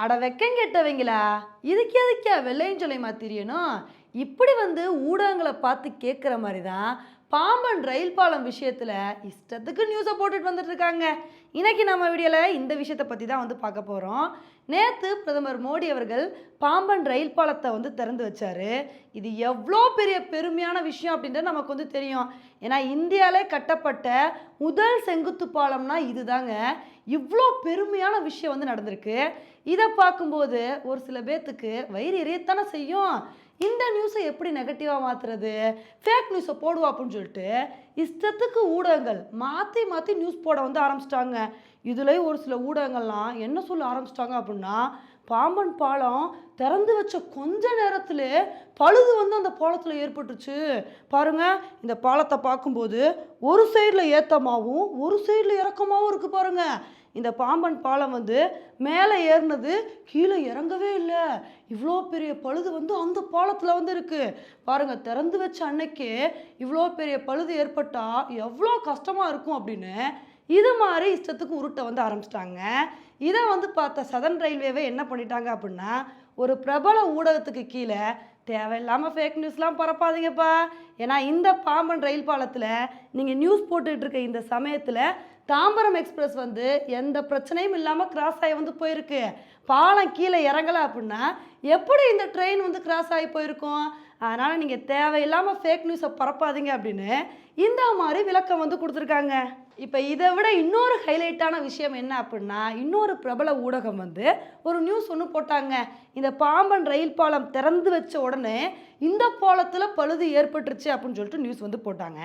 அட வெக்கம் கெட்டவங்களா? இதுக்கு எதுக்கியா வெள்ளையும் சொல்லியமா தெரியணும் இப்படி வந்து ஊடகங்களை பார்த்து கேட்குற மாதிரி தான் பாம்பன் ரயில் பாலம் விஷயத்தில் இஷ்டத்துக்கு நியூஸை போட்டுட்டு வந்துட்டுருக்காங்க. இன்றைக்கி நம்ம வீடியோவில் இந்த விஷயத்தை பற்றி தான் வந்து பார்க்க போகிறோம் நேற்று பிரதமர் மோடி அவர்கள் பாம்பன் ரயில் பாலத்தை வந்து திறந்து வச்சார். இது எவ்வளோ பெரிய பெருமையான விஷயம் அப்படின்றது நமக்கு வந்து தெரியும். ஏன்னா இந்தியாவிலே கட்டப்பட்ட முதல் செங்குத்து பாலம்னா இதுதாங்க. இவ்வளோ பெருமையான விஷயம் வந்து நடந்திருக்கு. இதை பார்க்கும்போது ஒரு சில பேர்த்துக்கு வயிறு எரியத்தானே செய்யும். இந்த நியூஸை எப்படி நெகட்டிவாக மாற்றுறது ஃபேக் நியூஸை போடுவா அப்படின்னு சொல்லிட்டு இஷ்டத்துக்கு ஊடகங்கள் மாற்றி மாற்றி நியூஸ் போட வந்து ஆரம்பிச்சிட்டாங்க. இதுலேயும் ஒரு சில ஊடகங்கள்லாம் என்ன சொல்ல ஆரம்பிச்சிட்டாங்க அப்படின்னா பாம்பன் பாலம் திறந்து வச்ச கொஞ்ச நேரத்தில் பழுது வந்து அந்த பாலத்தில் ஏற்பட்டுச்சு பாருங்க இந்த பாலத்தை பார்க்கும்போது ஒரு சைடில் ஏத்தமாகவும் ஒரு சைடில் இறக்கமாகவும் இருக்குது பாருங்க. இந்த பாம்பன் பாலம் வந்து மேலே ஏறினது கீழே இறங்கவே இல்லை. இவ்வளோ பெரிய பழுது வந்து அந்த பாலத்தில் வந்து இருக்குது பாருங்கள் திறந்து வச்ச அன்னைக்கே இவ்வளோ பெரிய பழுது ஏற்பட்டால் எவ்வளோ கஷ்டமாக இருக்கும் அப்படின்னு இது மாதிரி இஷ்டத்துக்கு உருட்ட வந்து ஆரம்பிச்சிட்டாங்க. இதை வந்து பார்த்த சதன் ரயில்வேவே என்ன பண்ணிட்டாங்க அப்படின்னா ஒரு பிரபல ஊடகத்துக்கு கீழே தேவையில்லாமல் ஃபேக் நியூஸ்லாம் பரப்பாதீங்கப்பா. ஏன்னா இந்த பாம்பன் ரயில் பாலத்தில் நீங்கள் நியூஸ் போட்டுக்கிட்டு இருக்க இந்த சமயத்தில் தாம்பரம் எக்ஸ்பிரஸ் வந்து எந்த பிரச்சனையும் இல்லாமல் கிராஸ் ஆகி வந்து போயிருக்கு. பாலம் கீழே இறங்கலை அப்படின்னா எப்படி இந்த ட்ரெயின் வந்து கிராஸ் ஆகி போயிருக்கும்? அதனால் நீங்கள் தேவையில்லாமல் ஃபேக் நியூஸை பரப்பாதீங்க அப்படின்னு இந்த மாதிரி விளக்கம் வந்து கொடுத்துருக்காங்க. இப்போ இதை விட இன்னொரு ஹைலைட்டான விஷயம் என்ன அப்படின்னா இன்னொரு பிரபல ஊடகம் வந்து ஒரு நியூஸ் ஒன்று போட்டாங்க. இந்த பாம்பன் ரயில் பாலம் திறந்து வச்ச உடனே இந்த பாலத்தில் பழுது ஏற்பட்டுருச்சு அப்படின்னு சொல்லிட்டு நியூஸ் வந்து போட்டாங்க.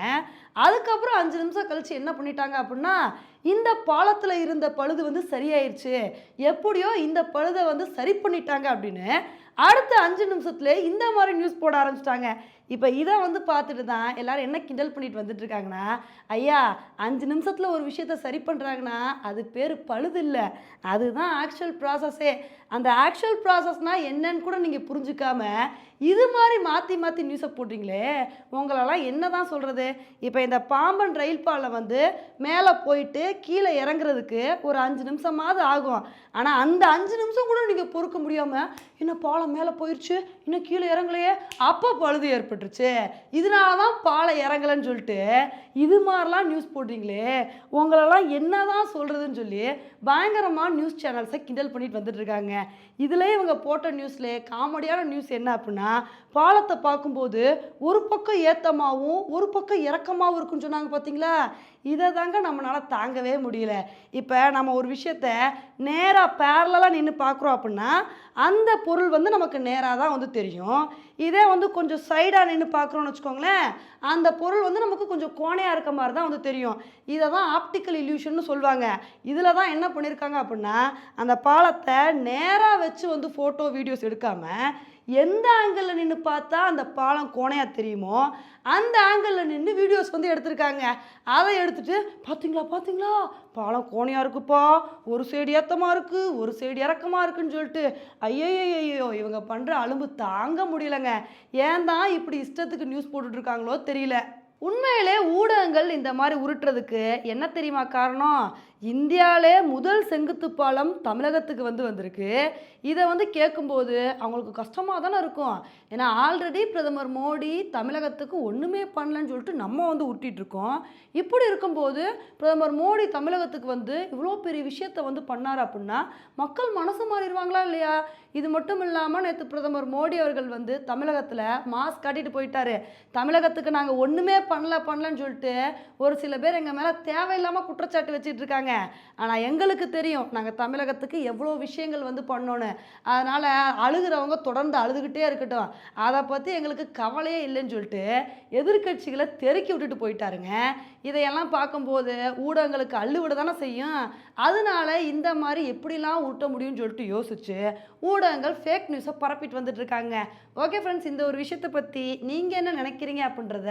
அதுக்கப்புறம் அஞ்சு நிமிஷம் கழித்து என்ன பண்ணிட்டாங்க அப்படின்னா இந்த பாலத்தில் இருந்த பழுது வந்து சரியாயிருச்சு. எப்படியோ இந்த பழுதை வந்து சரி பண்ணிட்டாங்க அப்படின்னு அடுத்த அஞ்சு நிமிஷத்துல இந்த மாதிரி நியூஸ் போட ஆரம்பிச்சிட்டாங்க. இப்போ இதை வந்து பார்த்துட்டு தான் எல்லாரும் என்ன கிண்டல் பண்ணிட்டு வந்துட்டு இருக்காங்கன்னா ஐயா அஞ்சு நிமிஷத்தில் ஒரு விஷயத்த சரி பண்ணுறாங்கன்னா அது பேர் பழுது இல்லை. அதுதான் ஆக்சுவல் ப்ராசஸே அந்த ஆக்சுவல் ப்ராசஸ்னால் என்னன்னு கூட நீங்கள் புரிஞ்சுக்காம இது மாதிரி மாற்றி மாற்றி நியூஸை போடுறீங்களே உங்களெல்லாம் என்ன தான் சொல்கிறது இப்போ இந்த பாம்பன் ரயில் பாலம் வந்து மேலே போயிட்டு கீழே இறங்குறதுக்கு ஒரு அஞ்சு நிமிஷமாவது ஆகும். ஆனால் அந்த அஞ்சு நிமிஷம் கூட நீங்கள் பொறுக்க முடியாமல் இன்னும் பாலம் மேலே போயிடுச்சு இன்னும் கீழே இறங்கலையே. அப்போ பழுது ஏற்பட்டுருச்சு. இதனால தான் பாலம் இறங்கலைன்னு சொல்லிட்டு இது மாதிரிலாம் நியூஸ் போடுறீங்களே. உங்களெல்லாம் என்ன தான் சொல்கிறதுன்னு சொல்லி பயங்கரமாக நியூஸ் சேனல்ஸை கிண்டல் பண்ணிட்டு வந்துட்டுருக்காங்க இதில் இவங்க போட்ட நியூஸ்லேயே காமெடியான நியூஸ் என்ன அப்படின்னா பாலத்தை பார்க்கும்போது ஒரு பக்கம் ஏத்தமாகவும் ஒரு பக்கம் இறக்கமாகவும் இருக்குன்னு சொன்னாங்க பார்த்தீங்களா இதை தாங்க நம்மளால் தாங்கவே முடியல. இப்போ நம்ம ஒரு விஷயத்த நேராக பேரலாக நின்று பார்க்குறோம் அப்படின்னா அந்த பொருள் வந்து நமக்கு நேராக தான் வந்து தெரியும். இதே வந்து கொஞ்சம் சைடாக நின்று பார்க்குறோன்னு வச்சுக்கோங்களேன் அந்த பொருள் வந்து நமக்கு கொஞ்சம் கோணையாக இருக்க மாதிரி தான் வந்து தெரியும். இதை தான் ஆப்டிக்கல் இல்யூஷன் சொல்லுவாங்க. இதில் தான் என்ன பண்ணியிருக்காங்க அப்படின்னா அந்த பாலத்தை நேராக வச்சு வந்து ஃபோட்டோ வீடியோஸ் எடுக்காமல் எந்த ஆங்கிளில் நின்று பார்த்தா அந்த பாலம் கோணையாக தெரியுமோ அந்த ஆங்கிளில் நின்று வீடியோஸ் வந்து எடுத்திருக்காங்க. அதை எடுத்துட்டு பார்த்தீங்களா பார்த்தீங்களா பாலம் கோணையாக இருக்குப்பா. ஒரு சைடு ஏத்தமாக இருக்குது ஒரு சைடு இறக்கமாக இருக்குன்னு சொல்லிட்டு. ஐயோ இவங்க பண்ணுற அலும்பு தாங்க முடியலங்க. ஏன் தான் இப்படி இஷ்டத்துக்கு நியூஸ் போட்டுட்ருக்காங்களோ தெரியல. உண்மையிலே ஊடகங்கள் இந்த மாதிரி உருட்டுறதுக்கு என்ன தெரியுமா காரணம்? இந்தியாவிலே முதல் செங்குத்து பாலம் தமிழகத்துக்கு வந்து வந்திருக்கு. இதை வந்து கேட்கும்போது அவங்களுக்கு கஷ்டமாக தானே இருக்கும். ஏன்னா ஆல்ரெடி பிரதமர் மோடி தமிழகத்துக்கு ஒன்றுமே பண்ணலன்னு சொல்லிட்டு நம்ம வந்து உருட்டிட்டு இப்படி இருக்கும்போது பிரதமர் மோடி தமிழகத்துக்கு வந்து இவ்வளோ பெரிய விஷயத்த வந்து பண்ணார் அப்படின்னா மக்கள் மனசு மாறிடுவாங்களா இல்லையா? இது மட்டும் இல்லாமல் நேற்று பிரதமர் மோடி அவர்கள் வந்து தமிழகத்தில் மாஸ்க் காட்டிட்டு போயிட்டாரு. தமிழகத்துக்கு நாங்கள் ஒன்றுமே பண்ணல பண்ணலன்னு சொல்லிட்டு ஒரு சில பேர் எங்கள் மேலே தேவையில்லாமல் குற்றச்சாட்டு வச்சுட்டு இருக்காங்க. ஆனால் எங்களுக்கு தெரியும் நாங்கள் தமிழகத்துக்கு எவ்வளோ விஷயங்கள் வந்து பண்ணோன்னு. அதனால் அழுகிறவங்க தொடர்ந்து அழுதுகிட்டே இருக்கட்டும். அதை பற்றி எங்களுக்கு கவலையே இல்லைன்னு சொல்லிட்டு எதிர்க்கட்சிகளை தெருக்கி விட்டுட்டு போயிட்டாருங்க. இதையெல்லாம் பார்க்கும்போது ஊடகங்களுக்கு அள்ளுவிட தானே செய்யும். அதனால இந்த மாதிரி எப்படிலாம் ஊட்ட முடியும்னு சொல்லிட்டு யோசிச்சு ஊடகங்கள் ஃபேக் நியூஸை பரப்பிட்டு வந்துட்டு இருக்காங்க. ஓகே ஃப்ரெண்ட்ஸ் இந்த ஒரு விஷயத்தை பற்றி நீங்கள் என்ன நினைக்கிறீங்க அப்படின்றத